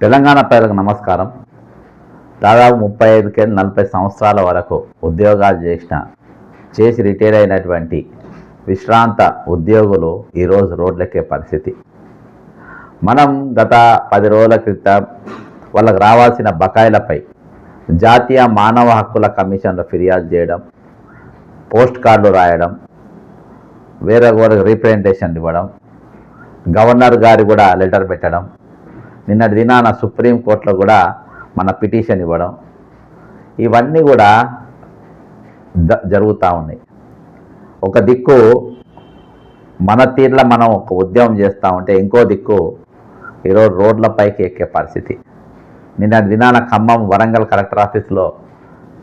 తెలంగాణ ప్రజలకు నమస్కారం. దాదాపు ముప్పై ఐదుకెళ్ళి నలభై సంవత్సరాల వరకు ఉద్యోగాలు చేసిన చేసి రిటైర్ అయినటువంటి విశ్రాంత ఉద్యోగులు ఈరోజు రోడ్లెక్కే పరిస్థితి. మనం గత పది రోజుల క్రితం వాళ్ళకు రావాల్సిన బకాయిలపై జాతీయ మానవ హక్కుల కమిషన్లో ఫిర్యాదు చేయడం పోస్ట్ కార్డులు రాయడం వేరే వాళ్ళకి రీప్రజెంటేషన్ ఇవ్వడం గవర్నర్ గారి కూడా లెటర్ పెట్టడం నిన్నటి దినాన సుప్రీంకోర్టులో కూడా మన పిటిషన్ ఇవ్వడం. ఇవన్నీ కూడా జరుగుతూ ఉన్నాయి. ఒక దిక్కు మన తీర్ల మనం ఒక ఉద్యమం చేస్తూ ఉంటే ఇంకో దిక్కు ఈరోజు రోడ్లపైకి ఎక్కే పరిస్థితి. నిన్న దినాన ఖమ్మం వరంగల్ కలెక్టర్ ఆఫీస్లో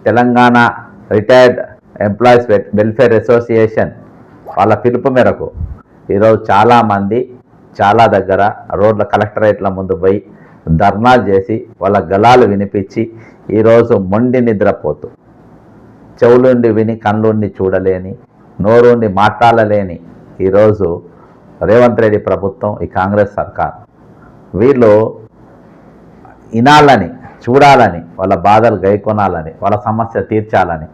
Telangana retired employees welfare association వాళ్ళ పిలుపు మేరకు ఈరోజు చాలామంది చాలా దగ్గర రోడ్ల కలెక్టరేట్ల ముందు పోయి ధర్నాలు చేసి వాళ్ళ గలాలు వినిపించి ఈరోజు మొండి నిద్రపోతూ చెవులుండి విని కళ్ళుండి చూడలేని నోరుండి మాట్లాడలేని ఈరోజు రేవంత్ రెడ్డి ప్రభుత్వం ఈ కాంగ్రెస్ సర్కార్. వీళ్ళు వినాలని చూడాలని వాళ్ళ బాధలు గైకొనాలని వాళ్ళ సమస్య తీర్చాలని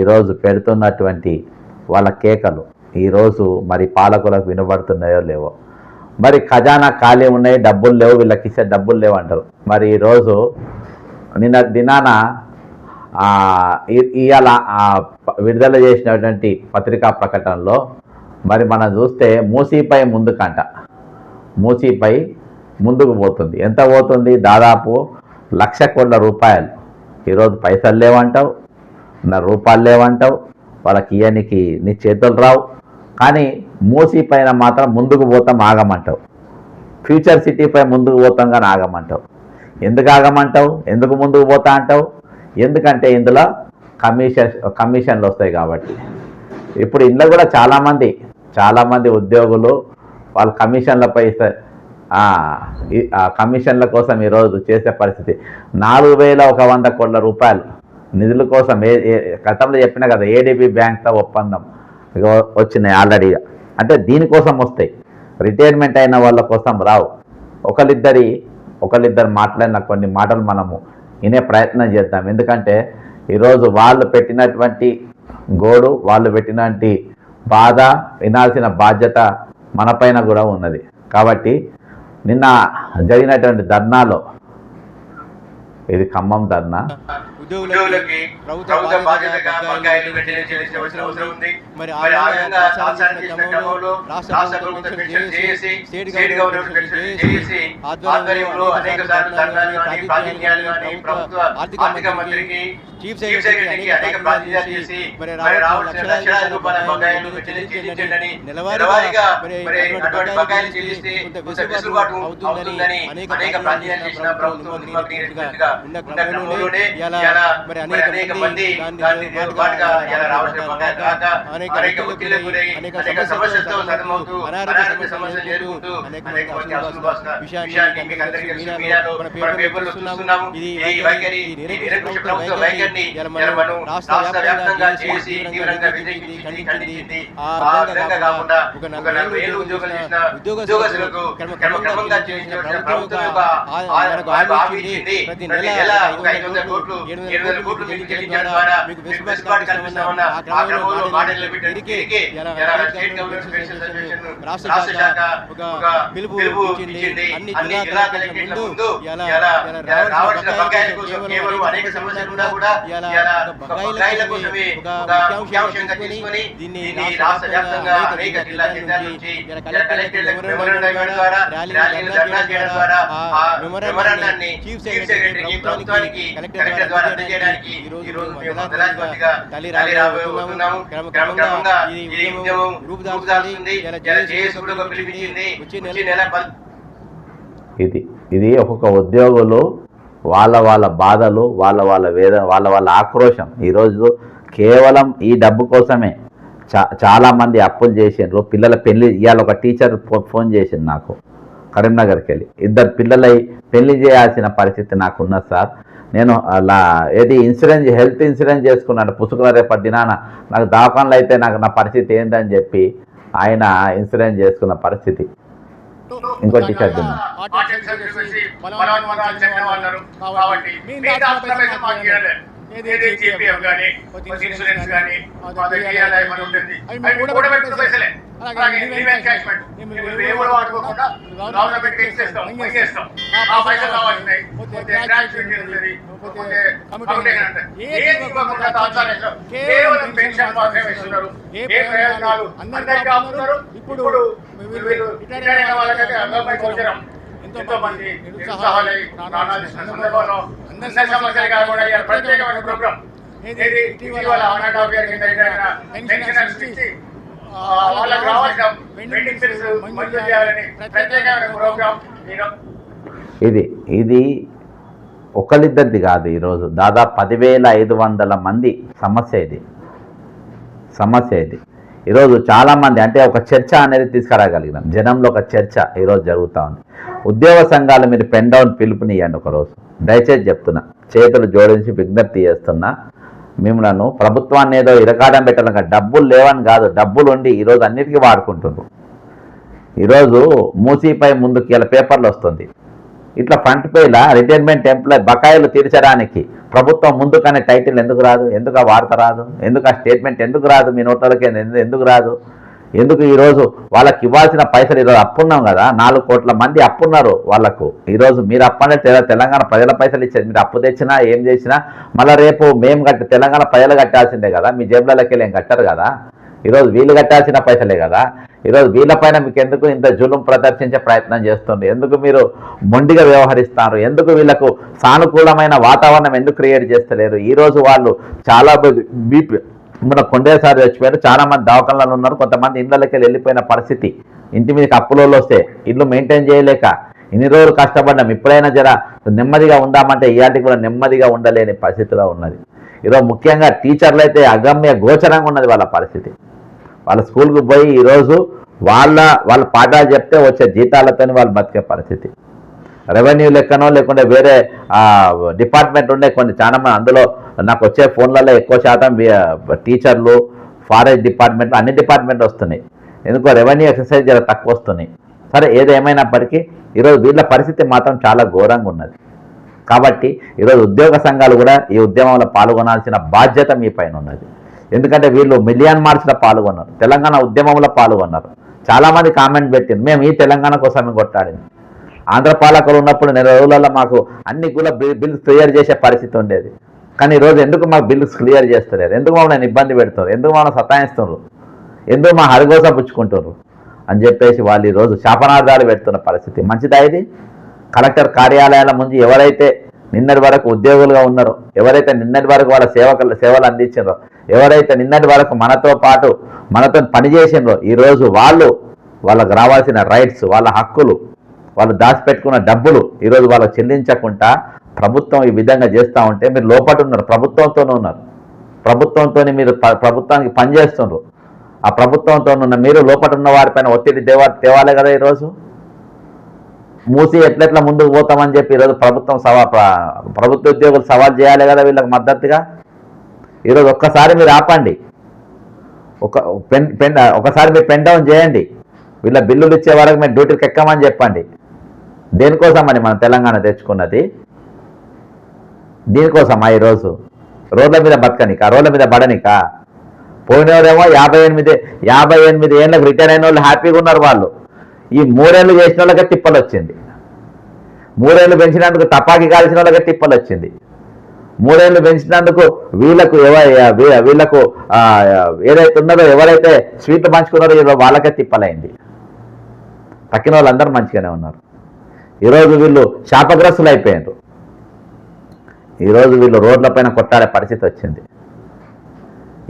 ఈరోజు పెడుతున్నటువంటి వాళ్ళ కేకలు ఈరోజు మరి పాలకులకు వినబడుతున్నాయో లేవో. మరి ఖజానా ఖాళీ ఉన్నాయి డబ్బులు లేవు వీళ్ళకి ఇచ్చే డబ్బులు లేవు అంటారు. మరి ఈరోజు నిన్న దినాన ఇవాళ ప- విడుదల చేసినటువంటి పత్రికా ప్రకటనలో మరి మనం చూస్తే మూసీపై ముందుకంట. మూసీపై ముందుకు పోతుంది. ఎంత పోతుంది? దాదాపు లక్ష కోట్ల రూపాయలు. ఈరోజు పైసలు లేవంటావు నా రూపాయలు లేవంటావు వాళ్ళకి ఇయ్యనికి నీ చేతులు రావు. కానీ మోసీ పైన మాత్రం ముందుకు పోతాం ఆగమంటావు. ఫ్యూచర్ సిటీపై ముందుకు పోతాం కానీ ఆగమంటావు. ఎందుకు ఆగమంటావు? ఎందుకు ముందుకు పోతా అంటావు? ఎందుకంటే ఇందులో కమిషన్ కమిషన్లు వస్తాయి కాబట్టి. ఇప్పుడు ఇందులో కూడా చాలామంది చాలామంది ఉద్యోగులు వాళ్ళ కమిషన్లపై ఇస్తే- కమిషన్ల కోసం ఈరోజు చేసే పరిస్థితి. నాలుగు వేల ఒక వంద కోట్ల రూపాయలు నిధుల కోసం ఏ గతంలో చెప్పిన కదా ఏడీబీ బ్యాంక్తో ఒప్పందం వచ్చినాయి ఆల్రెడీగా అంటే దీనికోసం వస్తాయి. రిటైర్మెంట్ అయిన వాళ్ళ కోసం రావు. ఒకరిద్దరి ఒకరిద్దరు మాట్లాడిన కొన్ని మాటలు మనము వినే ప్రయత్నం చేద్దాం. ఎందుకంటే ఈరోజు వాళ్ళు పెట్టినటువంటి గోడు వాళ్ళు పెట్టినటువంటి బాధ వినాల్సిన బాధ్యత మనపైన కూడా ఉన్నది. కాబట్టి నిన్న జరిగినటువంటి ధర్నాలో ఇది ఖమ్మం ధర్నా ఉద్యోగులకి ప్రభుత్వ బాధ్యతగా బకాయిలు అవసరం ఉంది. మరి ఆ విధంగా చేసిన క్రమంలో రాష్ట్ర ప్రభుత్వం పెన్షన్ చేసి స్టేట్ గవర్నమెంట్ పెన్షన్ చేసి ఆధ్వర్యంలో అనేక సార్లు ధర్నాలు కానీ ప్రాతినిధ్యాలు కానీ ప్రభుత్వ ఆర్థిక మంత్రికి చీఫ్ సెక్రటరీకి అనేక ప్రాతినిధ్యాలు చేసి మరి రావాల్సిన లక్షలాది రూపాయల బకాయిలు చెల్లించండి నెలవారీగా మరి అటువంటి బకాయిలు చెల్లిస్తే కొంత వెసులుబాటు అవుతుందని అనేక ప్రాతినిధ్యాలు చేసిన ప్రభుత్వం ఉన్న క్రమంలోనే మరి అనేక మంది అనేక అనేక సమస్యలతో అనారోగ్య సమస్యలు ఎదుర్కొంటూ అనేక విషయాన్ని మన పేపర్లో చూస్తున్నాము. ఇది వైఖరి వైఖరిని మనం రాష్ట్ర వ్యాప్తంగా చేసి తీవ్రంగా ఖండించింది. ఆ విధంగా కాకుండా ఒక నలభై ఏళ్ళు ఉద్యోగాలు చేసిన ఉద్యోగస్తులకు క్రమక్రమంగా చేసిన ప్రభుత్వం మనకు హామీ ఇచ్చింది ప్రతి నెల ఐదు వందల కోట్లు ఏడు వందల కోట్లు మీకు చెల్లించడం ద్వారా మీకు వెసులుబాటు కల్పిస్తామన్న ఆ క్రమంలో మాటలు ఇలా స్టేట్ గవర్నమెంట్ రాష్ట్ర శాఖ ఒక పిలుపు ఇచ్చింది. అన్ని జిల్లా కలెక్టరేట్ల ముందు ఇలా రావాల్సిన బకాయిల కోసం కేవలం అనేక సమస్యలు ఉన్నా కూడా ఇలా బకాయిల కోసమే ఒక ముఖ్యాంశంగా తీసుకొని దీన్ని రాష్ట్ర వ్యాప్తంగా అనేక జిల్లా కేంద్రాల నుంచి కలెక్టరేట్లకు మెమోరాండం ద్వారా ర్యాలీలు ధర్నాలు చేయడం ద్వారా ఆ మెమోరాండాన్ని చీఫ్ సెక్రటరీకి ప్రభుత్వానికి కలెక్టర్ ద్వారా అందజేయడానికి ఈ రోజు మేము వందలాది మందిగా తల్లి రాబోతున్నాము క్రమక్రమంగా ఈ ఉద్యమం రూపుదాల్చుతుంది ఇలా జేఏసీ కూడా ఒక పిలిపించింది వచ్చే నెల పద్- ఇది ఇది ఒక్కొక్క ఉద్యోగులు వాళ్ళ వాళ్ళ బాధలు వాళ్ళ వాళ్ళ వేదన వాళ్ళ వాళ్ళ ఆక్రోశం ఈరోజు కేవలం ఈ డబ్బు కోసమే చా చాలామంది అప్పులు చేసిండ్రు పిల్లల పెళ్ళి ఇవాళ ఒక టీచర్ ఫో- ఫోన్ చేసింది నాకు కరీంనగర్కి వెళ్ళి ఇద్దరు పిల్లలై పెళ్ళి చేయాల్సిన పరిస్థితి నాకు ఉన్నది సార్ నేను అలా ఏది ఇన్సూరెన్స్ హెల్త్ ఇన్సూరెన్స్ చేసుకున్నాను. పుసుకుల రేపటి దినాన నాకు దవాఖానలు అయితే నాకు నా పరిస్థితి ఏందని చెప్పి ఆయన ఇన్సూరెన్స్ చేసుకున్న పరిస్థితి. ఇంకో ఆర్టికల్ చెప్పేసి బలవాన్ మతాలు చెందిన వాళ్ళు కాబట్టి మీ దాచిన పైసలు మాకు ఇవ్వలేదు ఏది జీపీఎఫ్ కానీ ఇన్సూరెన్స్ కానీ ఉంటుంది అవి కూడబెట్టిన పైసలే అలాగే ఎన్కాష్మెంట్ ఏ కూడా వాడుకోకుండా గవర్నమెంట్ ఇచ్చేస్తాం ఇచ్చేస్తాం ఆ పైసలు కావాల్సినాయి కేవలం పెన్షన్ మాత్రమే ఇస్తున్నారు ఏ ప్రయోజనాలు అందరికీ ఇప్పుడు వీళ్ళు వాళ్ళకైతే అంగంపై గోచరం ఎంతో మంది నిరుత్సాహాలై ప్రాణాలు ఇస్తున్న సందర్భంలో అందరి సమస్యలు కాకుండా ఇవాళ ప్రత్యేకమైన ప్రోగ్రాం. ఇటీవల పెన్షనర్స్ ఇచ్చి వాళ్ళకి రావాల్సిన మంజూరు చేయాలని ప్రత్యేకమైన ప్రోగ్రాం ఇది ఇది ఒకళ్ళిద్దరిది కాదు ఈరోజు. దాదాపు పదివేల ఐదు వందల మంది సమస్య ఇది. సమస్య ఇది. ఈరోజు చాలామంది అంటే ఒక చర్చ అనేది తీసుకురాగలిగినాం. జనంలో ఒక చర్చ ఈరోజు జరుగుతూ ఉంది. ఉద్యోగ సంఘాలు మీరు పెన్ డౌన్ పిలుపునియండి ఒకరోజు. దయచేసి చెప్తున్నా చేతులు జోడించి విజ్ఞప్తి చేస్తున్నా మిమ్మలను ప్రభుత్వాన్ని ఏదో ఇరకాడం పెట్టడం డబ్బులు లేవని కాదు డబ్బులు ఉండి ఈరోజు అన్నిటికీ వాడుకుంటున్నారు. ఈరోజు మూసీపై ముందుకు ఇలా పేపర్లు వస్తుంది. ఇట్లా ఫ్రంట్ పేల రిటైర్మెంట్ ఎంప్లాయ్ బకాయిలు తీర్చడానికి ప్రభుత్వం ముందుకనే టైటిల్ ఎందుకు రాదు? ఎందుకు ఆ వార్త రాదు? ఎందుకు ఆ స్టేట్మెంట్ ఎందుకు రాదు? మీ నోట్లకి ఎందుకు రాదు? ఎందుకు ఈరోజు వాళ్ళకి ఇవ్వాల్సిన పైసలు ఈరోజు అప్పున్నాం కదా? నాలుగు కోట్ల మంది అప్పున్నారు వాళ్ళకు. ఈరోజు మీరు అప్పనే తెలంగాణ ప్రజల పైసలు ఇచ్చారు. మీరు అప్పు తెచ్చినా ఏం చేసినా మళ్ళీ రేపు మేము కట్టి తెలంగాణ ప్రజలు కట్టాల్సిందే కదా? మీ జేబులకి వెళ్ళి కట్టరు కదా? ఈరోజు వీళ్ళు కట్టాల్సిన పైసలే కదా. ఈరోజు వీళ్ళపైన మీకు ఎందుకు ఇంత జులుం ప్రదర్శించే ప్రయత్నం చేస్తుంది ఎందుకు మీరు మొండిగా వ్యవహరిస్తారు? ఎందుకు వీళ్ళకు సానుకూలమైన వాతావరణం ఎందుకు క్రియేట్ చేస్తలేరు? ఈరోజు వాళ్ళు చాలా బీపీ మన కొండేసారి చచ్చిపోయారు. చాలా మంది దవాఖానలో ఉన్నారు. కొంతమంది ఇళ్ళకి వెళ్ళిపోయిన పరిస్థితి. ఇంటి మీదకి అప్పులలో వస్తే ఇల్లు మెయింటైన్ చేయలేక ఇన్ని రోజులు కష్టపడ్డాం. ఇప్పుడైనా జర నెమ్మదిగా ఉందామంటే ఇయాటికి కూడా నెమ్మదిగా ఉండలేని పరిస్థితిలో ఉన్నది. ఈరోజు ముఖ్యంగా టీచర్లు అయితే అగమ్య గోచరంగా ఉన్నది వాళ్ళ పరిస్థితి. వాళ్ళ స్కూల్కి పోయి ఈరోజు వాళ్ళ వాళ్ళ పాఠాలు చెప్తే వచ్చే జీతాలతో వాళ్ళు బతికే పరిస్థితి. రెవెన్యూ లెక్కనో లేకుంటే వేరే డిపార్ట్మెంట్ ఉండే కొన్ని చాలా మంది అందులో నాకు వచ్చే ఫోన్లలో ఎక్కువ శాతం టీచర్లు ఫారెస్ట్ డిపార్ట్మెంట్ అన్ని డిపార్ట్మెంట్ వస్తున్నాయి. ఎందుకో రెవెన్యూ ఎక్సర్సైజ్ చాలా తక్కువ వస్తున్నాయి. సరే ఏదేమైనప్పటికీ ఈరోజు వీళ్ళ పరిస్థితి మాత్రం చాలా ఘోరంగా ఉన్నది. కాబట్టి ఈరోజు ఉద్యోగ సంఘాలు కూడా ఈ ఉద్యమంలో పాల్గొనాల్సిన బాధ్యత మీ పైన ఉన్నది. ఎందుకంటే వీళ్ళు మిలియన్ మార్చ్లో పాల్గొన్నారు. తెలంగాణ ఉద్యమంలో పాల్గొన్నారు. చాలామంది కామెంట్ పెట్టింది. మేము ఈ తెలంగాణ కోసమే కొట్టాడింది ఆంధ్ర పాలకులు ఉన్నప్పుడు నెల రోజులలో మాకు అన్ని కూడా బిల్స్ క్లియర్ చేసే పరిస్థితి ఉండేది. కానీ ఈరోజు ఎందుకు మాకు బిల్స్ క్లియర్ చేస్తలేరు? ఎందుకు మమ్మల్ని ఇబ్బంది పెడుతున్నారు? ఎందుకు మమ్మల్ని సతాయిస్తున్నారు? ఎందుకు మా హరిగోస పుచ్చుకుంటున్నారు? అని చెప్పేసి వాళ్ళు ఈరోజు శాపనార్థాలు పెడుతున్న పరిస్థితి. మంచిదా ఇది? కలెక్టర్ కార్యాలయాల ముందు ఎవరైతే నిన్నటి వరకు ఉద్యోగులుగా ఉన్నారో ఎవరైతే నిన్నటి వరకు వాళ్ళ సేవకులు సేవలు అందించారో ఎవరైతే నిన్నటి వరకు మనతో పాటు మనతో పనిచేసిండ్రో ఈరోజు వాళ్ళు వాళ్ళకు రావాల్సిన రైట్స్ వాళ్ళ హక్కులు వాళ్ళు దాచిపెట్టుకున్న డబ్బులు ఈరోజు వాళ్ళకు చెల్లించకుండా ప్రభుత్వం ఈ విధంగా చేస్తూ ఉంటే మీరు లోపట ఉన్నారు ప్రభుత్వంతోనే ఉన్నారు. ప్రభుత్వంతో మీరు ప్రభుత్వానికి పనిచేస్తున్నారు. ఆ ప్రభుత్వంతో ఉన్న మీరు లోపట ఉన్న వారిపైన ఒత్తిడి దేవా తేవాలే కదా ఈరోజు మూసి ఎట్లెట్లా ముందుకు పోతామని చెప్పి ఈరోజు ప్రభుత్వం సవా ప్రభుత్వ ఉద్యోగులు సవాల్ చేయాలి కదా వీళ్ళకి మద్దతుగా? ఈరోజు ఒక్కసారి మీరు ఆపండి. ఒక పెన్ పెన్ ఒకసారి మీరు పెన్ డౌన్ చేయండి. వీళ్ళ బిల్లులు ఇచ్చే వరకు మేము డ్యూటీకి ఎక్కమని చెప్పండి. దేనికోసమని మనం తెలంగాణ తెచ్చుకున్నది? దీనికోసమా ఈరోజు? రోడ్ల మీద బతకనిక? రోడ్ల మీద పడనిక? పోయినోరేమో యాభై ఎనిమిది యాభై ఎనిమిది ఏళ్ళకి రిటైర్ అయిన వాళ్ళు హ్యాపీగా ఉన్నారు వాళ్ళు. ఈ మూడేళ్ళు చేసిన వాళ్ళకే తిప్పలు వచ్చింది. మూడేళ్ళు పెంచినందుకు తపాకి కాల్చిన వాళ్ళకే తిప్పలు వచ్చింది. మూడేళ్ళు పెంచినందుకు వీళ్ళకు ఎవ- వీళ్ళకు ఏదైతే ఉన్నదో ఎవరైతే స్వీట్ పంచుకున్నారో వాళ్ళకే తిప్పలైంది. తక్కిన వాళ్ళందరూ మంచిగానే ఉన్నారు. ఈరోజు వీళ్ళు శాపగ్రస్తులు అయిపోయారు ఈరోజు వీళ్ళు రోడ్లపైన కొట్టాడే పరిస్థితి వచ్చింది.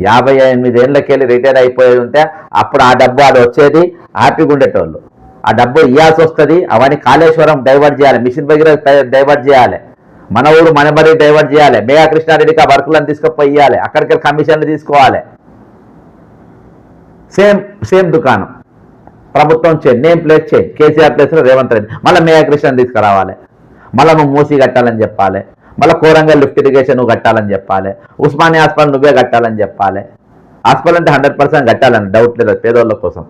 యాభై ఎనిమిది ఏళ్ళకి వెళ్ళి రిటైర్ అయిపోయి ఉంటే అప్పుడు ఆ డబ్బు అది వచ్చేది హ్యాపీగా ఉండేటోళ్ళు ఆ డబ్బు ఇవ్వాల్సి వస్తుంది అవన్నీ కాళేశ్వరం డైవర్ట్ చేయాలి మిషన్ దగ్గర డైవర్ట్ చేయాలి. మన ఊరు మనబడి డైవర్ట్ చేయాలి మేఘా కృష్ణారెడ్డికి ఆ వర్కులను తీసుకుపోయి ఇవ్వాలి అక్కడికి కమిషన్లు తీసుకోవాలి. సేమ్ సేమ్ దుకాణం. ప్రభుత్వం చేయండి నేమ్ ప్లేస్ చేయండి కేసీఆర్ ప్లేస్లో రేవంత్ రెడ్డి. మళ్ళీ మేఘా కృష్ణ తీసుకురావాలి. మళ్ళీ నువ్వు మూసి కట్టాలని చెప్పాలి. మళ్ళీ కోరంగల్ లిఫ్ట్ ఇరిగేషన్ నువ్వు కట్టాలని చెప్పాలి. ఉస్మానియా హాస్పిటల్ నువ్వే కట్టాలని చెప్పాలి. హాస్పిటల్ అంటే హండ్రెడ్ పర్సెంట్ కట్టాలని డౌట్ లేదు పేదోళ్ళ కోసం.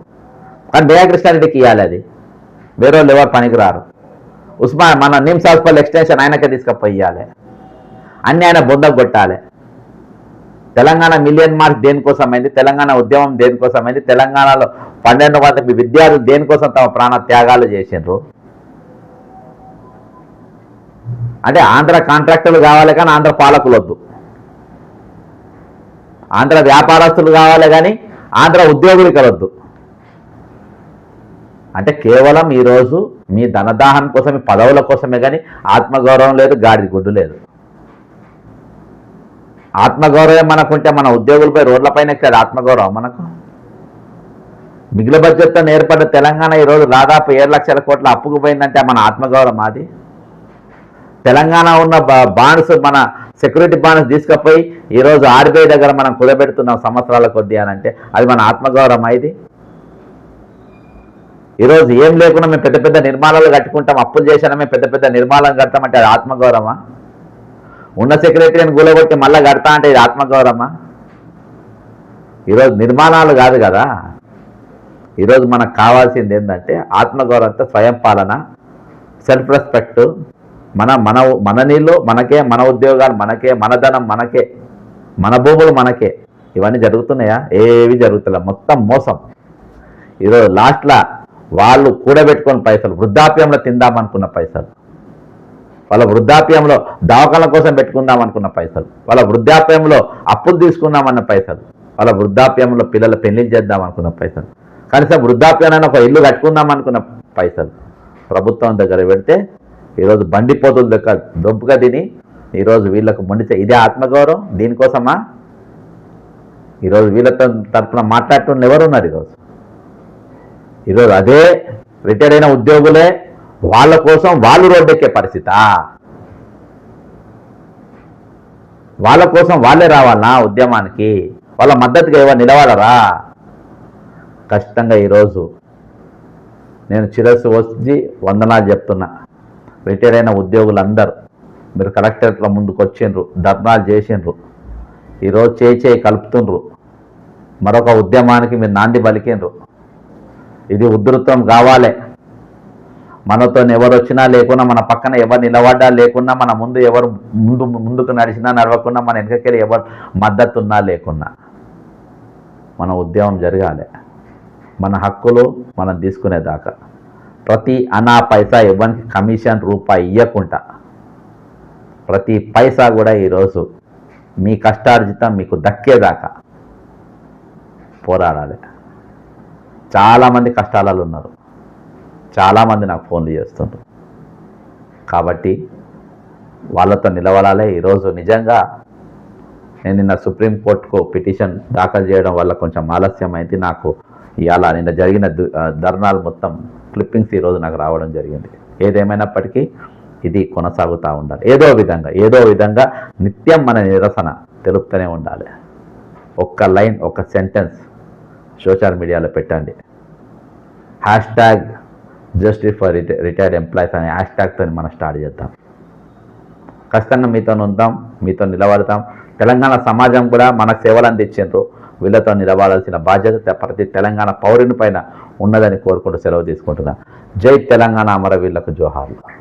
కానీ దయాకృష్ణారెడ్డికి ఇవ్వాలి అది. వేరే వాళ్ళు ఎవరు పనికిరారు. ఉస్మా మన నిమ్స్ హాస్పిటల్ ఎక్స్టెన్షన్ ఆయనకే తీసుకుపోయాలి అన్ని ఆయన బొంద కొట్టాలి. తెలంగాణ మిలియన్ మార్క్స్ దేనికోసమైంది? తెలంగాణ ఉద్యమం దేనికోసమైంది? తెలంగాణలో పన్నెండు మంది విద్యార్థులు దేనికోసం తమ ప్రాణ త్యాగాలు చేసిండ్రు? అంటే ఆంధ్ర కాంట్రాక్టర్లు కావాలి కానీ ఆంధ్ర పాలకులు వద్దు. ఆంధ్ర వ్యాపారస్తులు కావాలి కానీ ఆంధ్ర ఉద్యోగులు వద్దు అంటే కేవలం ఈరోజు మీ ధనదాహం కోసం మీ పదవుల కోసమే కానీ ఆత్మగౌరవం లేదు గాడిద గుడ్డు లేదు. ఆత్మగౌరవం మనకుంటే మన ఉద్యోగులపై రోడ్లపైన ఎక్కారు ఆత్మగౌరవం మనకు. మిగిలిన బడ్జెట్తో ఏర్పడ్డ తెలంగాణ ఈరోజు దాదాపు ఏడు లక్షల కోట్ల అప్పుకు పోయిందంటే మన ఆత్మగౌరవం అది తెలంగాణ ఉన్న బాండ్స్ మన సెక్యూరిటీ బాండ్స్ తీసుకుపోయి ఈరోజు ఆర్బీఐ దగ్గర మనం కుదబెడుతున్నాం సంవత్సరాల కొద్దీ అని అంటే అది మన ఆత్మగౌరవం ఇది ఈరోజు ఏం లేకుండా మేము పెద్ద పెద్ద నిర్మాణాలు కట్టుకుంటాం అప్పులు చేసినా మేము పెద్ద పెద్ద నిర్మాణాలు కడతామంటే అది ఆత్మగౌరవమా? ఉన్న సెక్రటరీని గులగొట్టి మళ్ళీ కడతా అంటే ఇది ఆత్మగౌరవమా? ఈరోజు నిర్మాణాలు కాదు కదా. ఈరోజు మనకు కావాల్సింది ఏంటంటే ఆత్మగౌరవంతో స్వయం పాలన సెల్ఫ్ రెస్పెక్ట్ మన మన మన నీళ్ళు మనకే మన ఉద్యోగాలు మనకే మన ధనం మనకే మన భూములు మనకే. ఇవన్నీ జరుగుతున్నాయా? ఏవి జరుగుతున్నాయి మొత్తం మోసం. ఈరోజు లాస్ట్లో వాళ్ళు కూడబెట్టుకున్న పైసలు వృద్ధాప్యంలో తిందామనుకున్న పైసలు. వాళ్ళ వృద్ధాప్యంలో దవాఖాన కోసం పెట్టుకుందాం అనుకున్న పైసలు. వాళ్ళ వృద్ధాప్యంలో అప్పులు తీసుకుందామన్న పైసలు. వాళ్ళ వృద్ధాప్యంలో పిల్లల పెళ్ళి చేద్దాం అనుకున్న పైసలు. కనీసం వృద్ధాప్యాన్ని ఒక ఇల్లు కట్టుకుందాం అనుకున్న పైసలు. ప్రభుత్వం దగ్గర పెడితే ఈరోజు బండిపోతుల దగ్గర దొబ్బుగా తిని ఈరోజు వీళ్ళకు మొండితే ఇదే ఆత్మగౌరవం? దీనికోసమా? ఈరోజు వీళ్ళతో తరఫున మాట్లాడుతున్న ఎవరు ఉన్నారు ఈరోజు? ఈరోజు అదే రిటైర్ అయిన ఉద్యోగులే వాళ్ళ కోసం వాళ్ళు రోడ్డెక్కే పరిస్థితా. వాళ్ళ కోసం వాళ్ళే రావాలనా ఉద్యమానికి? వాళ్ళ మద్దతుగా ఎవరు నిలవాలరా? ఖచ్చితంగా ఈరోజు నేను చిరస్సు వచ్చి వందనాలు చెప్తున్నా. రిటైర్ అయిన ఉద్యోగులందరూ మీరు కలెక్టరేట్ల ముందుకు వచ్చిండ్రు ధర్నాలు చేసిండ్రు ఈరోజు చేయి చేయి కలుపుతుండ్రు. మరొక ఉద్యమానికి మీరు నాంది పలికిండ్రు. ఇది ఉధృతం కావాలి. మనతో ఎవరు వచ్చినా లేకున్నా మన పక్కన ఎవరు నిలబడ్డా లేకున్నా మన ముందు ఎవరు ముందు ముందుకు నడిచినా నడవకుండా మన వెనకకెళ్ళి ఎవరు మద్దతున్నా లేకున్నా మన ఉద్యమం జరగాలి. మన హక్కులు మనం తీసుకునేదాకా. ప్రతి అనా పైసా ఇవ్వడానికి కమిషన్ రూపాయి ఇవ్వకుండా ప్రతి పైసా కూడా ఈరోజు మీ కష్టార్జితం మీకు దక్కేదాకా పోరాడాలి. చాలామంది కష్టాలలో ఉన్నారు. చాలామంది నాకు ఫోన్లు చేస్తుంటారు కాబట్టి వాళ్ళతో నిలబడాలి. ఈరోజు నిజంగా నేను నిన్న సుప్రీంకోర్టుకు పిటిషన్ దాఖలు చేయడం వల్ల కొంచెం ఆలస్యం అయితే నాకు ఇవాళ నిన్న జరిగిన దు- ధర్నాలు మొత్తం క్లిప్పింగ్స్ ఈరోజు నాకు రావడం జరిగింది. ఏదేమైనప్పటికీ ఇది కొనసాగుతూ ఉండాలి. ఏదో విధంగా ఏదో విధంగా నిత్యం మన నిరసన తెలుపుతూనే ఉండాలి. ఒక్క లైన్ ఒక సెంటెన్స్ సోషల్ మీడియాలో పెట్టండి. Hash tag justice for retired employees అనే హ్యాష్ ట్యాగ్తో మనం స్టార్ట్ చేద్దాం. ఖచ్చితంగా మీతో ఉందాం మీతో నిలబడతాం. తెలంగాణ సమాజం కూడా మనకు సేవలు అందించారు వీళ్ళతో నిలబడాల్సిన బాధ్యత ప్రతి తెలంగాణ పౌరుని పైన ఉన్నదని కోరుకుంటూ సెలవు తీసుకుంటున్నా. జై తెలంగాణ అమరవీళ్ళకు జోహార్లు.